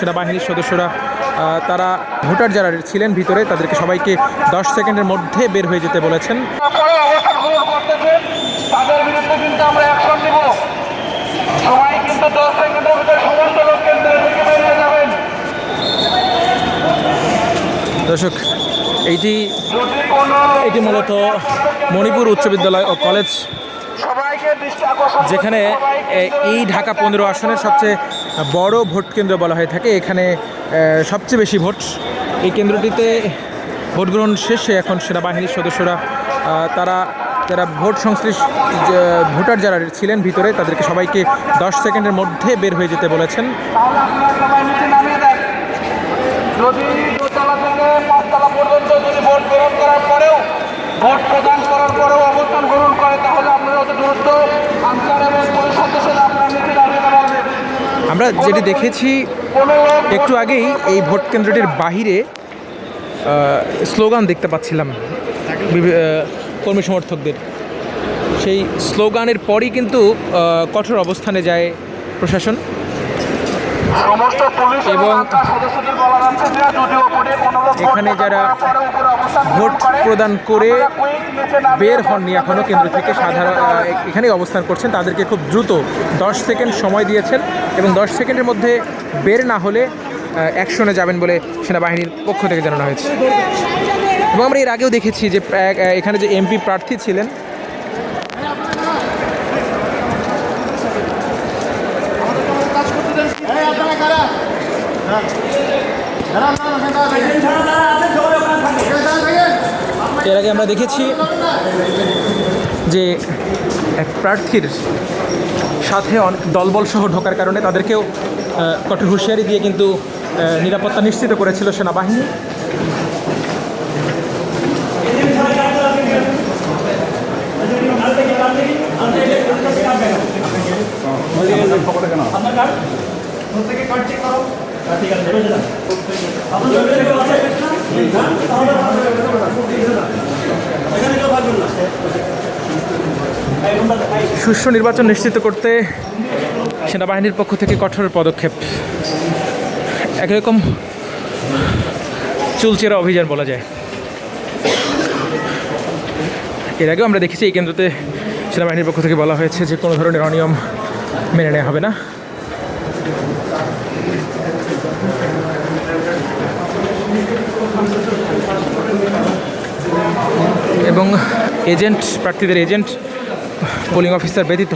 সেনাবাহিনীর সদস্যরা তারা ভোটার যারা ছিলেন ভিতরে তাদেরকে সবাইকে দশ সেকেন্ডের মধ্যে বের হয়ে যেতে বলেছেন। পরে অবস্থান তাদের বিরুদ্ধে কিন্তু আমরা অ্যাকশন নিব। সবাই কিন্তু দশ সেকেন্ডের ভিতরে সমস্ত লোক কেন্দ্রে থেকে বেরিয়ে যাবেন। দর্শক এইটি এটি মূলত মণিপুর উচ্চ বিদ্যালয় ও কলেজ যেখানে এই ঢাকা পনেরো আসনের সবচেয়ে বড় ভোট কেন্দ্র বলা হয়ে থাকে। এখানে সবচেয়ে বেশি ভোট এই কেন্দ্রটিতে ভোট গ্রহণ শেষে এখন সেনাবাহিনীর সদস্যরা তারা, যারা ভোট সংশ্লিষ্ট ভোটার যারা ছিলেন ভিতরে, তাদেরকে সবাইকে দশ সেকেন্ডের মধ্যে বের হয়ে যেতে বলেছেন। ভোট প্রদান করার পরেও অবস্থান গ্রহণ করে, তাহলে আপনারা অত দ্রুত আনসার এবং পুলিশ সদস্যরা আপনারা নিচে নামিয়ে দেওয়া হবে আমরা যেটি দেখেছি, একটু আগেই এই ভোট কেন্দ্রটির বাহিরে স্লোগান দেখতে পাচ্ছিলাম কর্মী সমর্থকদের। সেই স্লোগানের পরই কিন্তু কঠোর অবস্থানে যায় প্রশাসন। এবং এখানে যারা ভোট প্রদান করে বের হননি এখনও কেন্দ্র থেকে সাধারণ এখানেই অবস্থান করছেন। তাদেরকে খুব দ্রুত দশ সেকেন্ড সময় দিয়েছেন এবং দশ সেকেন্ডের মধ্যে বের না হলে অ্যাকশনে যাবেন বলে সেনাবাহিনীর পক্ষ থেকে জানানো হয়েছে। এবং আমরা এর আগেও দেখেছি যে এখানে যে এমপি প্রার্থী ছিলেন এর আগে আমরা দেখেছি যে এক প্রার্থীর সাথে অনেক দলবল সহ ঢোকার কারণে তাদেরকেও কঠোর হুঁশিয়ারি দিয়ে কিন্তু নিরাপত্তা নিশ্চিত করেছিল সেনাবাহিনী। সুষ্ঠু নির্বাচন নিশ্চিত করতে সেনাবাহিনীর পক্ষ থেকে কঠোর পদক্ষেপ। একরকম চুলচেরা অভিযান বলা যায়। এর আগেও আমরা দেখেছি এই কেন্দ্রতে সেনাবাহিনীর পক্ষ থেকে বলা হয়েছে যে কোনো ধরনের অনিয়ম মেনে নেওয়া হবে না। এবং এজেন্ট প্রার্থীদের এজেন্ট পোলিং অফিসার ব্যতীত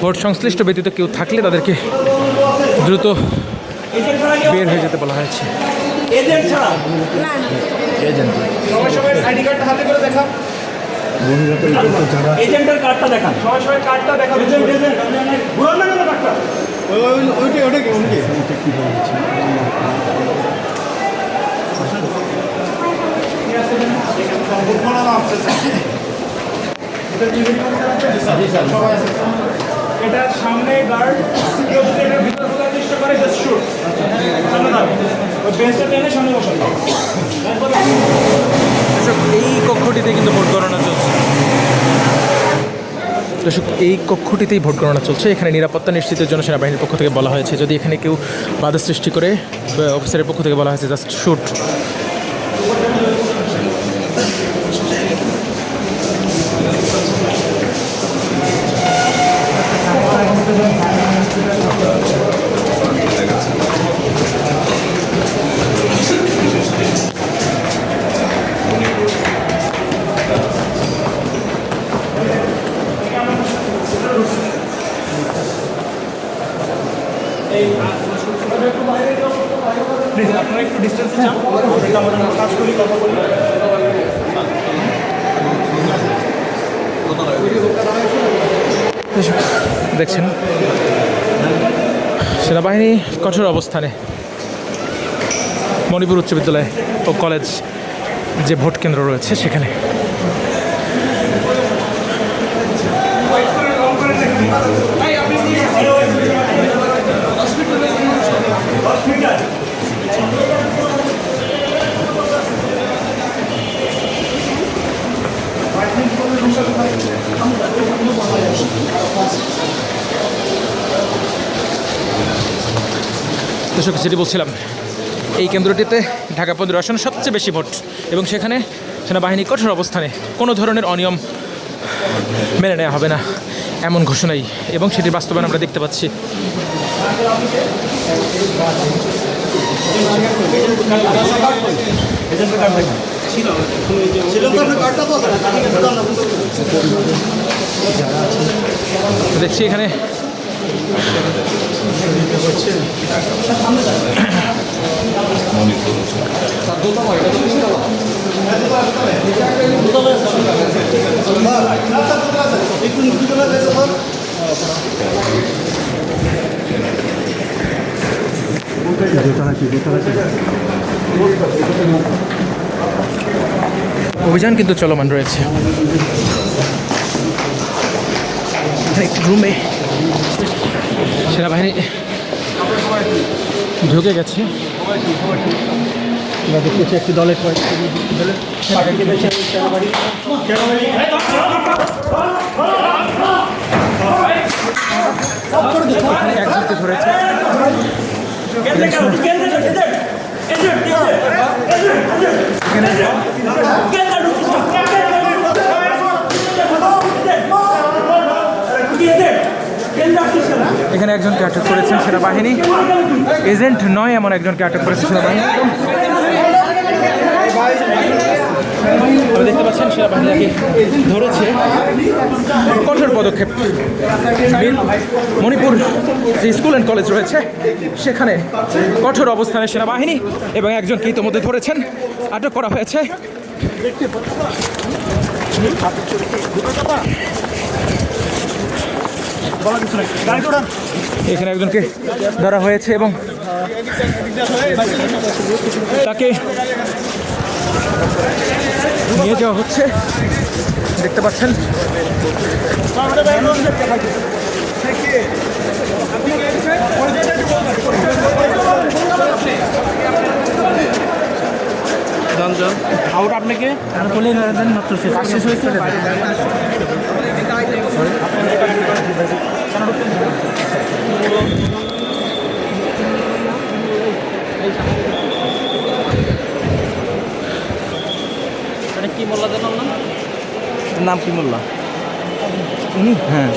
ভোট সংশ্লিষ্ট ব্যতীত কেউ থাকলে তাদেরকে দ্রুত বের হয়ে যেতে বলা হয়েছে। এজেন্ট সবাই সবাই আইডি কার্ডটা হাতে করে দেখা এজেন্টের কার্ডটা দেখান। সবাই সবাই কার্ডটা দেখান এজেন্ট এজেন্ট ঘুরান না কেন কার্ডটা ওইটা ওটা কি ওটা এটা সামনে গার্ড কেউ যদি এটার ভিতর চেষ্টা করে জাস্ট শুট সামনে ওই বেঞ্চটা টেনে সামনে এই কক্ষটিতে কিন্তু ভোট গণনা চলছে। দর্শক, এই কক্ষটিতেই ভোট গণনা চলছে। এখানে নিরাপত্তা নিশ্চিতের জন্য সেনাবাহিনীর পক্ষ থেকে বলা হয়েছে। যদি এখানে কেউ বাধা সৃষ্টি করে অফিসারের পক্ষ থেকে বলা হয়েছে জাস্ট শুট দেখছেন? সেনাবাহিনী কঠোর অবস্থানে। মণিপুর উচ্চ বিদ্যালয় ও কলেজ যে ভোট কেন্দ্র রয়েছে সেখানে। Thank you. দর্শক যেটি বলছিলাম, এই কেন্দ্রটিতে ঢাকা পনেরো আসন সবচেয়ে বেশি ভোট এবং সেখানে সেনাবাহিনী কঠোর অবস্থানে কোনো ধরনের অনিয়ম মেনে নেওয়া হবে না, এমন ঘোষণাই এবং সেটির বাস্তবায়ন আমরা দেখতে পাচ্ছি। দেখছি এখানে অভিযান কিন্তু চলমান রয়েছে। রুমে সেনাবাহিনী ঢুকে গেছে আমরা দেখতেছি একটি দলের একজনকে ধরেছে এখানে একজনকে আটক করেছেন সেনাবাহিনী। এজেন্ট নয় এমন একজনকে আটক করেছে সেনাবাহিনী। দেখতে পাচ্ছেন সেনাবাহিনী যাকে ধরেছে। কঠোর পদক্ষেপ। মণিপুর যে স্কুল অ্যান্ড কলেজ রয়েছে সেখানে কঠোর অবস্থানে সেনাবাহিনী এবং একজনকে ইতিমধ্যে ধরেছেন আটক করা হয়েছে। এখানে একজনকে ধরা হয়েছে এবং তাকে নিয়ে যাওয়া হচ্ছে। দেখতে পাচ্ছেন। আউট আপনাকে? বলে মাত্র শেষ হয়েছে কি মোল্লা জানাল না? নাম কি মোল্লা? হ্যাঁ।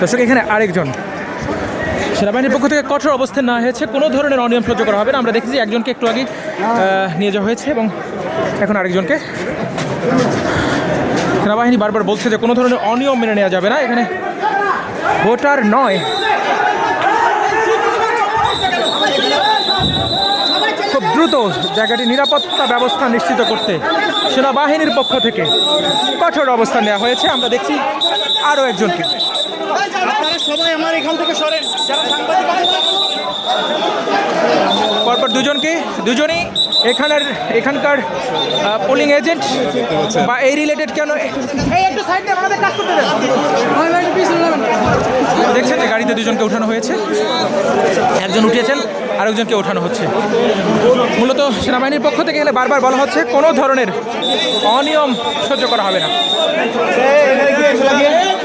দর্শক এখানে আরেকজন। সেনাবাহিনীর পক্ষ থেকে কঠোর অবস্থান নেওয়া হয়েছে, কোনো ধরনের অনিয়ম সহ্য করা হবে না। আমরা দেখেছি একজনকে একটু আগে নিয়ে যাওয়া হয়েছে এবং এখন আরেকজনকে সেনাবাহিনী বারবার বলছে যে কোনো ধরনের অনিয়ম মেনে নেওয়া যাবে না। এখানে ভোটার নয়। খুব দ্রুত জায়গাটি নিরাপত্তা ব্যবস্থা নিশ্চিত করতে সেনাবাহিনীর পক্ষ থেকে কঠোর অবস্থান নেওয়া হয়েছে। আমরা দেখছি আরও একজনকে। আপনারা সবাই আমার এখান থেকে সরেন। যারা সাংবাদিক পরপর দুজনকে দুজনেই এখানের এখানকার পোলিং এজেন্ট বা এই রিলেটেড কেন? দেখছেন যে গাড়িতে দুজনকে ওঠানো হয়েছে। একজন উঠিয়েছেন আরেকজনকে ওঠানো হচ্ছে। মূলত সেনাবাহিনীর পক্ষ থেকে এখানে বারবার বলা হচ্ছে কোনো ধরনের অনিয়ম সহ্য করা হবে না।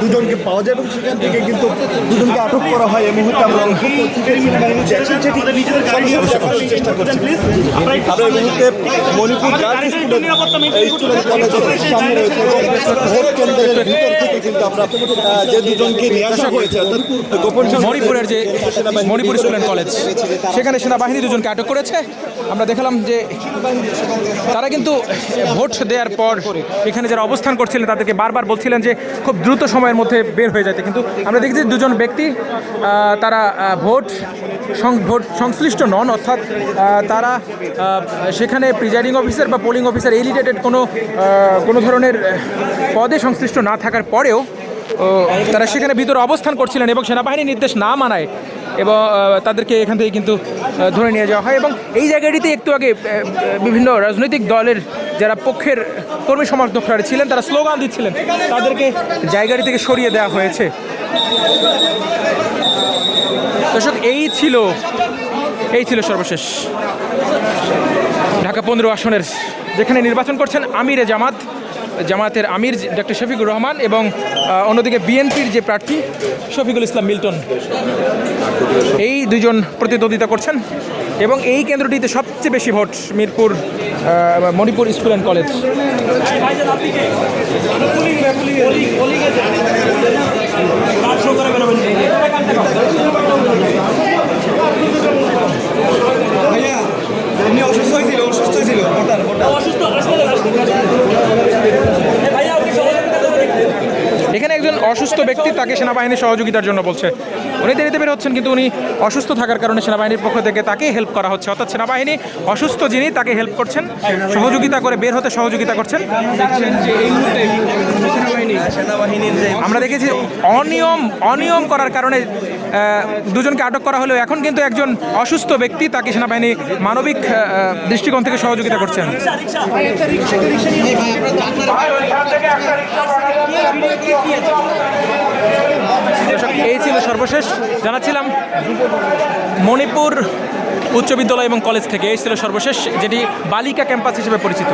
দুজনকে পাওয়া যায় এবং সেখান থেকে কিন্তু দুজনকে আটক করা হয় এই মুহূর্তে আমরা চেষ্টা করছি। এই মুহূর্তে মণিপুর গার্লস স্কুলের এই স্টুডেন্ট কলেজের সামনে রয়েছে। ভোট কেন্দ্রের ভিতর থেকে কিন্তু আমরা যে দুজনকে নিয়ে আসা হয়েছে অর্থাৎ গোপন মণিপুরের যে মণিপুর স্কুল কলেজ সেখানে সেনাবাহিনী দুজনকে আটক করেছে। আমরা দেখলাম যে তারা কিন্তু ভোট দেওয়ার পর এখানে যারা অবস্থান করছিলেন তাদেরকে বারবার বলছিলেন যে খুব দ্রুত সময়ের মধ্যে বের হয়ে যেতে কিন্তু আমরা দেখেছি দুজন ব্যক্তি তারা ভোট ভোট সংশ্লিষ্ট নন, অর্থাৎ তারা সেখানে প্রিজাইডিং অফিসার বা পোলিং অফিসার এলিটেটেড কোনো কোনো ধরনের পদে সংশ্লিষ্ট না থাকার পরেও তারা সেখানে ভিতরে অবস্থান করছিলেন এবং সেনাবাহিনীর নির্দেশ না মানায় এবং তাদেরকে এখান থেকে কিন্তু ধরে নিয়ে যাওয়া হয় এবং এই জায়গাটিতে একটু আগে বিভিন্ন রাজনৈতিক দলের যারা পক্ষের কর্মী সমর্থকরা ছিলেন, তারা স্লোগান দিচ্ছিলেন, তাদেরকে জায়গাটি থেকে সরিয়ে দেওয়া হয়েছে। দর্শক, এই ছিল এই ছিল সর্বশেষ ঢাকা পনেরো আসনের, যেখানে নির্বাচন করছেন আমিরে জামাত। জামাতের আমির ডক্টর শফিকুর রহমান এবং অন্যদিকে বিএনপির যে প্রার্থী শফিকুল ইসলাম মিল্টন। এই দুজন প্রতিদ্বন্দ্বিতা করছেন এবং এই কেন্দ্রটিতে সবচেয়ে বেশি vote Mirpur Manipur school and college. অসুস্থ হয়েছিল অসুস্থ ভোটার ভোটার এখানে একজন অসুস্থ ব্যক্তি তাকে সেনাবাহিনীর সহযোগিতার জন্য বলছে। উনি দেরিতে বের হচ্ছেন কিন্তু উনি অসুস্থ থাকার কারণে সেনাবাহিনীর পক্ষ থেকে তাকে হেল্প করা হচ্ছে। অর্থাৎ সেনাবাহিনী অসুস্থ যিনি তাকে হেল্প করছেন। সহযোগিতা করে বের হতে সহযোগিতা করছেন। যে এই মুহূর্তে আমরা দেখেছি অনিয়ম অনিয়ম করার কারণে দুজনকে আটক করা হলেও এখন কিন্তু একজন অসুস্থ ব্যক্তি তাকে সেনাবাহিনী মানবিক দৃষ্টিকোণ থেকে সহযোগিতা করছেন। এই ছিল সর্বশেষ। জানাচ্ছিলাম মণিপুর উচ্চ বিদ্যালয় এবং কলেজ থেকে। এই ছিল সর্বশেষ, যেটি বালিকা ক্যাম্পাস হিসেবে পরিচিত।